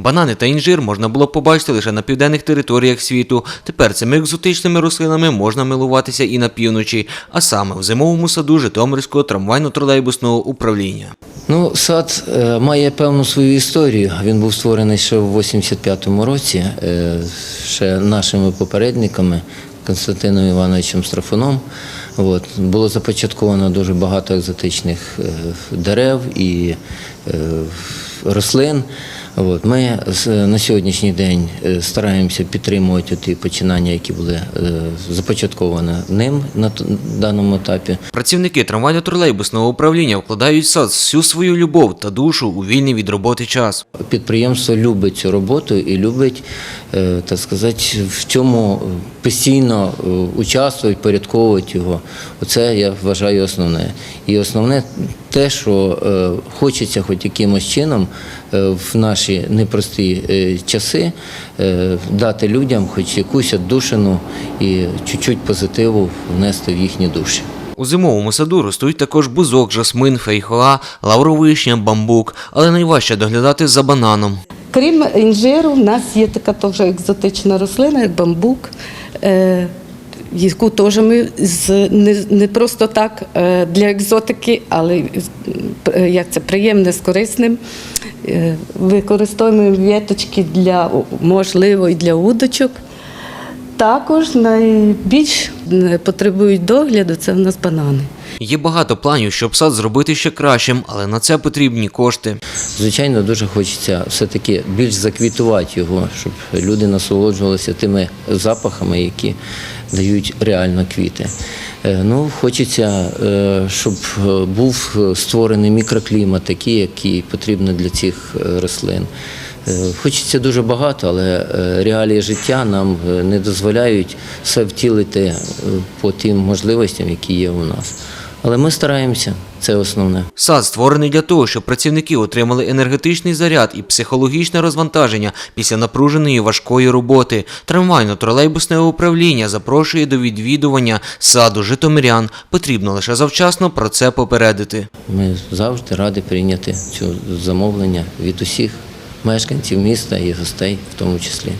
Банани та інжир можна було побачити лише на південних територіях світу. Тепер цими екзотичними рослинами можна милуватися і на півночі, а саме в зимовому саду Житомирського трамвайно-тролейбусного управління. Ну, сад е, має певну свою історію. Він був створений ще в 85-му році, е, ще нашими попередниками Константином Івановичем Страфуном. От. Було започатковано дуже багато екзотичних е, дерев і рослин. От. Ми на сьогоднішній день е, стараємося підтримувати ті починання, які були е, започатковані ним на даному етапі. Працівники трамвайно-тролейбусного управління вкладають в сад всю свою любов та душу у вільний від роботи час. Підприємство любить цю роботу і любить, е, так сказати, в цьому постійно участвують, порядковують його. Оце я вважаю основне. І основне те, що е, хочеться хоч якимось чином е, в наші непрості е, часи е, дати людям хоч якусь віддушину і чуть-чуть позитиву внести в їхні душі. У зимовому саду ростуть також бузок, жасмин, фейхоа, лавровишня, бамбук, але найважче доглядати за бананом. Крім інжиру, в нас є така теж екзотична рослина, як бамбук, яку теж ми з, не, не просто так е, для екзотики, але е, як це приємне з корисним. Е, Використовуємо віточки для, можливо, і для удочок. Також найбільш е, потребують догляду це в нас банани. Є багато планів, щоб сад зробити ще кращим, але на це потрібні кошти. Звичайно, дуже хочеться все-таки більш заквітувати його, щоб люди насолоджувалися тими запахами, які дають реально квіти. Е, Ну, хочеться, е, щоб був створений мікроклімат, такий, який потрібен для цих рослин. Е, Хочеться дуже багато, але е, реалії життя нам е, не дозволяють все втілити по тим можливостям, які є у нас. Але ми стараємося, це основне. Сад створений для того, щоб працівники отримали енергетичний заряд і психологічне розвантаження після напруженої важкої роботи. Трамвайно-тролейбусне управління запрошує до відвідування саду житомирян. Потрібно лише завчасно про це попередити. Ми завжди раді прийняти цю замовлення від усіх мешканців міста і гостей в тому числі.